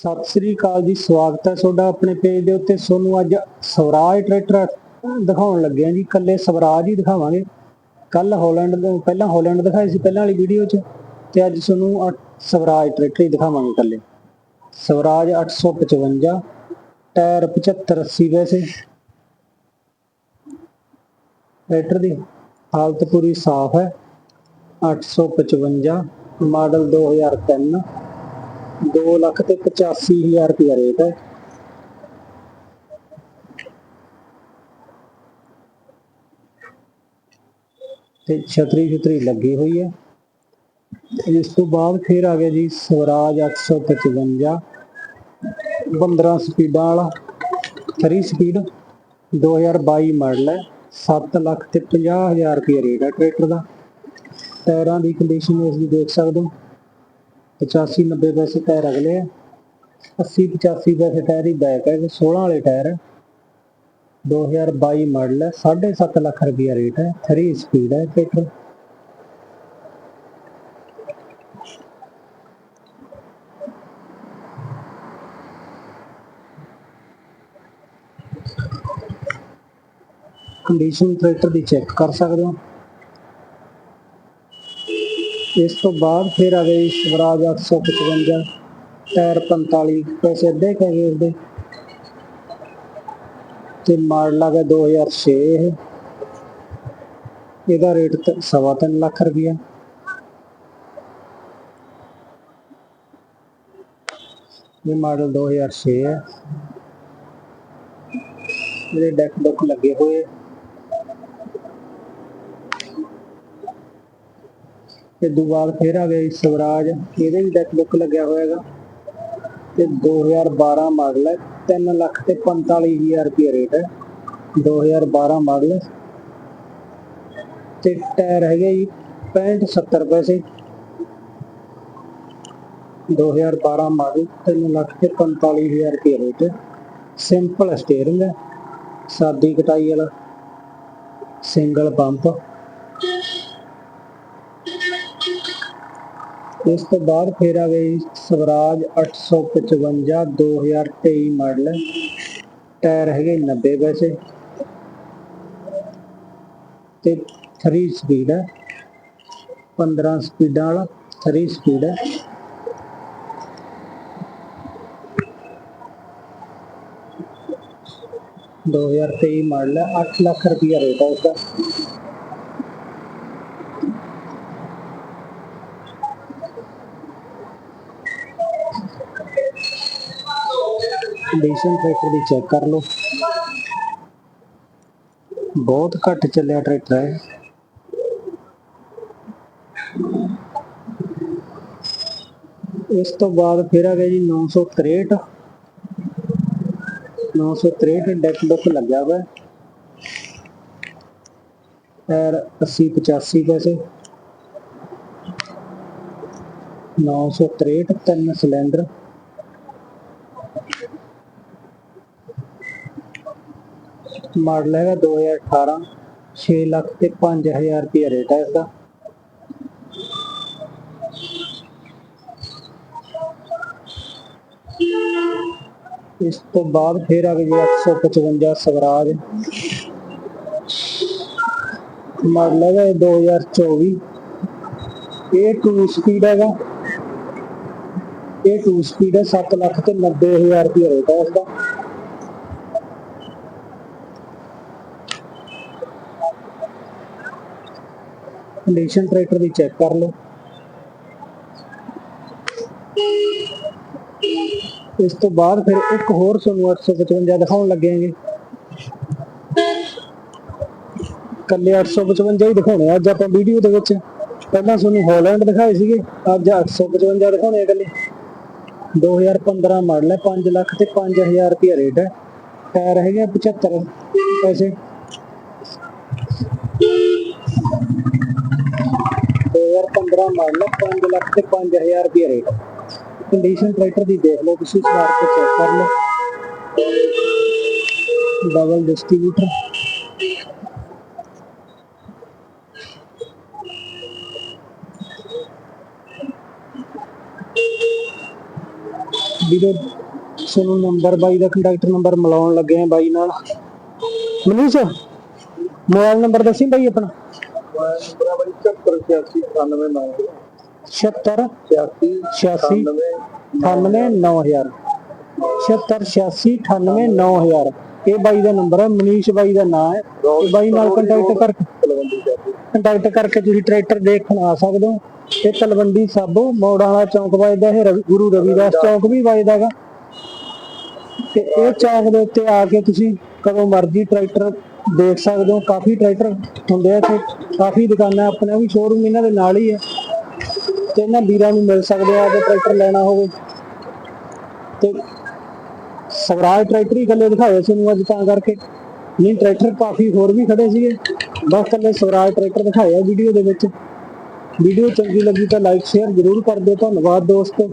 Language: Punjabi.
ਸਤਿ ਸ੍ਰੀ ਅਕਾਲ ਜੀ, ਸਵਾਗਤ ਹੈ ਤੁਹਾਡਾ ਆਪਣੇ ਪੇਜ ਦੇ ਉੱਤੇ। ਤੁਹਾਨੂੰ ਅੱਜ ਸਵਰਾਜ ਟਰੈਕਟਰ ਦਿਖਾਉਣ ਲੱਗੇ ਹਾਂ ਜੀ। ਕੱਲੇ ਸਵਰਾਜ ਹੀ ਦਿਖਾਵਾਂਗੇ। ਕੱਲ ਹਾਲੈਂਡ ਪਹਿਲਾਂ ਹਾਲੈਂਡ ਦਿਖਾਈ ਸੀ, ਪਹਿਲਾਂ ਵਾਲੀ ਵੀਡੀਓ 'ਚ। ਤੇ ਅੱਜ ਤੁਹਾਨੂੰ ਸਵਰਾਜ ਟਰੈਕਟਰ ਹੀ ਦਿਖਾਵਾਂਗੇ ਕੱਲੇ ਸਵਰਾਜ 855 ਟਾਇਰ 75 80 ਵੈਸੇ। ਟਰੈਕਟਰ ਦੀ ਹਾਲਤ ਪੂਰੀ ਸਾਫ਼ ਹੈ। 855 ਮਾਡਲ 2003 ਦੋ ਲੱਖ ਤੇ 85000 ਰੁਪਇਆ ਰੇਟ ਹੈ। ਤੇ ਛਤਰੀ ਛਤਰੀ ਲੱਗੀ ਹੋਈ ਹੈ। ਇਸ ਤੋਂ ਬਾਅਦ ਫਿਰ ਆ ਗਿਆ ਜੀ ਸਵਰਾਜ 855 15 ਸਪੀਡਾਂ ਵਾਲਾ 3 ਸਪੀਡ 2022 ਮਾਡਲ ਹੈ। 7 ਲੱਖ ਤੇ 50000 ਰੁਪਇਆ ਰੇਟ ਹੈ ਟਰੈਕਟਰ ਦਾ। ਟਾਇਰਾਂ ਦੀ ਕੰਡੀਸ਼ਨ ਇਸ ਦੀ ਦੇਖ ਸਕਦੇ ਹੋ। 85 90 ਪੈਸੇ ਟਾਇਰ ਅਗਲੇ ਆ। 80 85 ਪੈਸੇ ਟਾਇਰ ਹੀ ਬੈਕ ਹੈ ਤੇ 16 ਵਾਲੇ ਟਾਇਰ ਹੈ 2022 ਮਾਡਲ ਹੈ 7.5 ਲੱਖ ਰੁਪਇਆ ਰੇਟ ਹੈ 3 ਸਪੀਡ ਹੈ ਟਰੈਕਟਰ ਕੰਡੀਸ਼ਨ ਟਰੈਕਟਰ ਦੀ ਚੈੱਕ ਕਰ ਸਕਦੇ ਹੋ। ਇਸ ਤੋਂ ਬਾਅਦ ਫਿਰ ਆ ਗਈ ਸਵਰਾਜ 855 ਟਾਇਰ 45 ਪੈਸੇ ਅੱਧੇ ਕਹਿ ਗਏ ਉਸਦੇ। ਤੇ ਮਾਡਲ ਆ ਗਿਆ 2006 ਇਹਦਾ ਰੇਟ ਸਵਾ ਤਿੰਨ ਲੱਖ ਰੁਪਇਆ ਇਹ ਮਾਡਲ 2006 ਹੈ। ਇਹਦੇ ਡੈਕ ਡੁੱਕ ਲੱਗੇ ਹੋਏ ਤੇ ਦੁਬਾਰਾ ਫਿਰ ਆ ਗਿਆ ਜੀ ਸਵਰਾਜ। ਇਹਦੇ ਵੀ ਡੈਕ ਬੁੱਕ ਲੱਗਿਆ ਹੋਏਗਾ ਤੇ 2012 ਮਾਡਲ ਹੈ। 3 ਲੱਖ ਤੇ 45000 ਰੁਪਏ ਰੇਟ ਹੈ। 2012 ਮਾਡਲ ਤੇ ਟਾਇਰ ਹੈਗੇ ਜੀ 65 70 ਪੈਸੇ। 2012 ਮਾਡਲ 3 ਲੱਖ ਤੇ 45000 ਰੁਪਏ ਰੇਟ ਸਿੰਪਲ ਸਟੀਅਰਿੰਗ ਹੈ। ਸਾਦੀ ਕਟਾਈ ਵਾਲਾ। ਸਿੰਗਲ ਪੰਪ ਇਸ ਤੋਂ ਬਾਅਦ ਫਿਰ ਆ ਗਈ ਸਵਰਾਜ 855 2023 ਮਾਡਲ। ਟਾਇਰ ਹੈਗੇ 90 ਵੈਸੇ। ਤੇ 3 ਸਪੀਡ ਹੈ 15 ਸਪੀਡਾਂ ਵਾਲਾ 3 ਸਪੀਡ ਹੈ ਦੋ ਹਜ਼ਾਰ ਤੇਈ ਮਾਡਲ ਹੈ 8 ਲੱਖ ਰੁਪਇਆ ਰੇਟ ਹੈ ਉਸਦਾ। ਕੰਡੀਸ਼ਨ ਟਰੈਕਟਰ ਦੀ ਚੈੱਕ ਕਰ ਲਓ ਬਹੁਤ ਘੱਟ ਚੱਲਿਆ ਟਰੈਕਟਰ ਹੈ ਇਸ ਤੋਂ ਬਾਅਦ ਫਿਰ ਆ ਗਿਆ ਜੀ 963 963 ਡੈਕ ਡੁੱਕ ਲੱਗਿਆ ਹੋਇਆ ਹੈ। ਟਾਇਰ 80 85 ਪੈਸੇ 963 ਤਿੰਨ ਸਿਲੰਡਰ ਮਾਡਲ ਹੈਗਾ 2018 6 ਲੱਖ ਤੇ 5000 ਰੁਪਏ ਰੇਟ ਹੈ ਇਸਦਾ। ਇਸ ਤੋਂ ਬਾਅਦ ਫਿਰ ਆ ਗਈ ਜੀ 855 ਸਵਰਾਜ। ਮਾਡਲ ਹੈਗਾ ਇਹ 2024 ਇਹ 2 ਸਪੀਡ ਹੈਗਾ। ਇਹ 2 ਸਪੀਡ ਹੈ 7 ਲੱਖ ਤੇ 90000 ਰੁਪਏ ਰੇਟ ਹੈ ਇਸਦਾ। ਕੰਡੀਸ਼ਨ ਟਰੈਕਟਰ ਦੀ ਚੈੱਕ ਕਰ ਲਓ। ਇਸ ਤੋਂ ਬਾਅਦ ਫਿਰ ਇੱਕ ਹੋਰ ਤੁਹਾਨੂੰ 855 ਦਿਖਾਉਣ ਲੱਗੇਗੇ ਕੱਲੇ 855 ਹੀ ਦਿਖਾਉਣੇ ਆ। ਅੱਜ ਆਪਾਂ ਵੀਡੀਓ ਦੇ ਵਿੱਚ ਪਹਿਲਾਂ ਤੁਹਾਨੂੰ ਹਾਲੈਂਡ ਦਿਖਾਏ ਸੀਗੇ, ਅੱਜ 855 ਦਿਖਾਉਣੇ ਆ ਕੱਲੇ 2015 ਮਾਡਲ ਹੈ 5 ਲੱਖ ਤੇ 5000 ਰੁਪਏ ਰੇਟ ਹੈ। ਟਾਇਰ ਹੈਗੇ ਆ 75 ਪੈਸੇ। 2015 ਮਾਡਲ ਹੈ 5 ਲੱਖ ਤੇ 5000 ਰੁਪਏ ਰੇਟ ਕੰਡੀਸ਼ਨ ਟਰੈਕਟਰ ਦੀ ਦੇਖ ਲਓ ਤੁਸੀਂ ਸਵਾਰ ਕੇ ਚੈੱਕ ਕਰ ਲਓ। ਡਬਲ ਡਿਸਟ੍ਰੀਬਿਊਟਰ ਵੀਰੇ, ਤੁਹਾਨੂੰ ਨੰਬਰ ਬਾਈ ਦਾ ਕੰਟੈਕਟ ਨੰਬਰ ਮਿਲਾਉਣ ਲੱਗੇ ਆ ਬਾਈ ਨਾਲ। ਮਨੀਸ਼ ਮੋਬਾਈਲ ਨੰਬਰ ਦੱਸੀ ਬਾਈ ਆਪਣਾ? ਬਰਾਬਰ 74 86 98 76 86 86 98 9000 76 86 98 9000 ਇਹ ਬਾਈ ਦਾ ਨੰਬਰ ਹੈ ਮਨੀਸ਼ ਬਾਈ ਦਾ ਨਾਮ ਹੈ। ਇਹ ਬਾਈ ਨਾਲ ਕੰਟੈਕਟ ਕਰਕੇ ਕੰਟੈਕਟ ਕਰਕੇ ਤੁਸੀਂ ਟਰੈਕਟਰ ਦੇਖਣ ਆ ਸਕਦੇ ਹੋ। ਇਹ ਤਲਵੰਡੀ ਸਾਬੋ ਮੋੜਾਂ ਵਾਲਾ ਚੌਂਕ ਵੱਜਦਾ ਇਹ ਰਵੀ- ਗੁਰੂ ਰਵਿਦਾਸ ਚੌਂਕ ਵੀ ਵੱਜਦਾ ਗਾ। ਤੇ ਇਹ ਚੌਂਕ ਦੇ ਉੱਤੇ ਆ ਕੇ ਤੁਸੀਂ ਕਦੋਂ ਮਰਜ਼ੀ ਟਰੈਕਟਰ ਦੇਖ ਸਕਦੇ ਹੋ। ਕਾਫੀ ਟਰੈਕਟਰ ਹੁੰਦੇ ਆ ਇੱਥੇ। ਕਾਫੀ ਦੁਕਾਨਾਂ ਆਪਣਾ ਵੀ ਸ਼ੋਰੂਮ ਇਹਨਾਂ ਦੇ ਨਾਲ ਹੀ ਹੈ ਤੇ ਇਹਨਾਂ ਵੀਰਾਂ ਨੂੰ ਮਿਲ ਸਕਦੇ ਆ ਜੇ ਟਰੈਕਟਰ ਲੈਣਾ ਹੋਵੇ। ਤੇ ਸਵਰਾਜ ਟਰੈਕਟਰ ਹੀ ਇਕੱਲੇ ਦਿਖਾਏ ਸੀ ਨੂੰ ਅੱਜ ਤਾਂ ਕਰਕੇ। ਨਹੀਂ ਟਰੈਕਟਰ ਕਾਫੀ ਹੋਰ ਵੀ ਖੜੇ ਸੀਗੇ। ਬਸ ਇਕੱਲੇ ਸਵਰਾਜ ਟਰੈਕਟਰ ਦਿਖਾਇਆ ਵੀਡੀਓ ਦੇ ਵਿੱਚ। ਵੀਡੀਓ ਚੰਗੀ ਲੱਗੀ ਤਾਂ ਲਾਈਕ ਸ਼ੇਅਰ ਜ਼ਰੂਰ ਕਰ ਦਿਓ। ਧੰਨਵਾਦ ਦੋਸਤੋ।